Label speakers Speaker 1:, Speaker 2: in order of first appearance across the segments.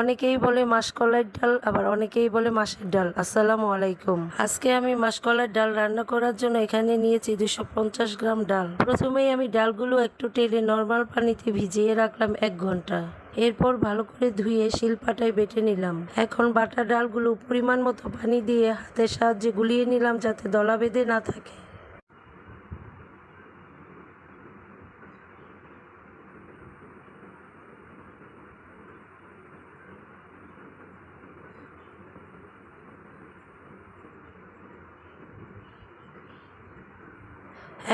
Speaker 1: অনেকেই বলে মাসকলাইয়ের ডাল, আবার অনেকেই বলে মাছের ডাল। আসসালামু আলাইকুম। আজকে আমি মাসকলাইয়ের ডাল রান্না করার জন্য এখানে নিয়েছি দুশো পঞ্চাশ গ্রাম ডাল। প্রথমেই আমি ডালগুলো একটু টেলে নর্মাল পানিতে ভিজিয়ে রাখলাম এক ঘণ্টা। এরপর ভালো করে ধুয়ে শিলপাটায় বেটে নিলাম। এখন বাটা ডালগুলো পরিমাণ মতো পানি দিয়ে হাতের সাহায্যে গুলিয়ে নিলাম যাতে দলা বেঁধে না থাকে।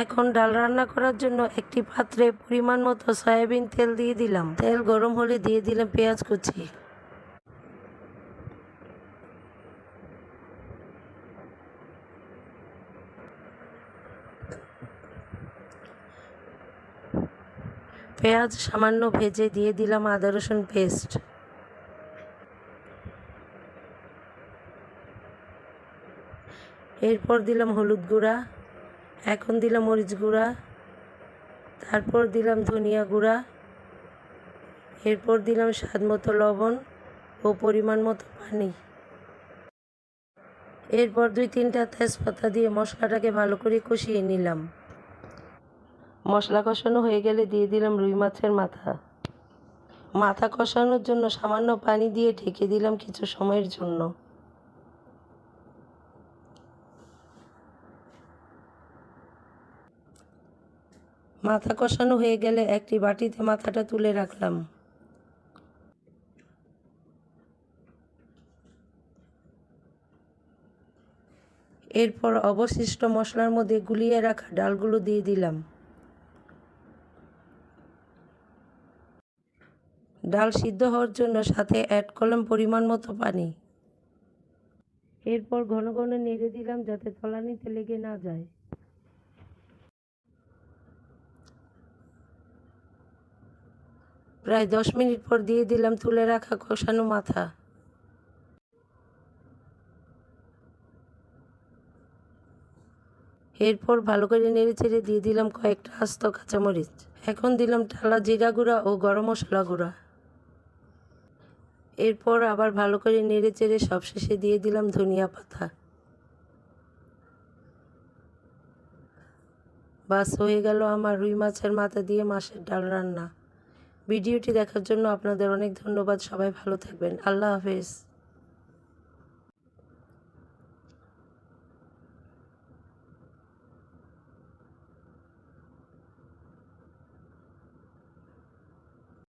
Speaker 1: এখন ডাল রান্না করার জন্য একটি পাত্রে পরিমাণ মতো সয়াবিন তেল দিয়ে দিলাম। তেল গরম হলে দিয়ে দিলাম পেঁয়াজ কুচি। পেঁয়াজ সামান্য ভেজে দিয়ে দিলাম আদা রসুন পেস্ট। এরপর দিলাম হলুদ গুঁড়া। এখন দিলাম মরিচ গুঁড়া, তারপর দিলাম ধনিয়া গুঁড়া, এরপর দিলাম স্বাদ মতো লবণ ও পরিমাণ মতো পানি। এরপর দুই তিনটা তেজপাতা দিয়ে মশলাটাকে ভালো করে কষিয়ে নিলাম। মশলা কষানো হয়ে গেলে দিয়ে দিলাম রুই মাছের মাথা। মাথা কষানোর জন্য সামান্য পানি দিয়ে ঢেকে দিলাম কিছু সময়ের জন্য। মাথা কষানো হয়ে গেলে একটি বাটিতে মাথাটা তুলে রাখলাম। এরপর অবশিষ্ট মশলার মধ্যে গুলিয়ে রাখা ডালগুলো দিয়ে দিলাম। ডাল সিদ্ধ হওয়ার জন্য সাথে অ্যাড করলাম পরিমাণ মতো পানি। এরপর ঘন ঘন নেড়ে দিলাম যাতে তলানিতে লেগে না যায়। প্রায় দশ মিনিট পর দিয়ে দিলাম তুলে রাখা কষানো মাথা। এরপর ভালো করে নেড়ে চেড়ে দিয়ে দিলাম কয়েকটা আস্ত কাঁচামরিচ। এখন দিলাম টালা জিরা গুঁড়া ও গরম মশলা গুঁড়া। এরপর আবার ভালো করে নেড়ে চেড়ে সবশেষে দিয়ে দিলাম ধনিয়া পাতা। বাস হয়ে গেল আমার রুই মাছের মাথা দিয়ে মাছের ডাল রান্না। ভিডিওটি দেখার জন্য আপনাদের অনেক ধন্যবাদ। সবাই ভালো থাকবেন। আল্লাহ হাফেজ।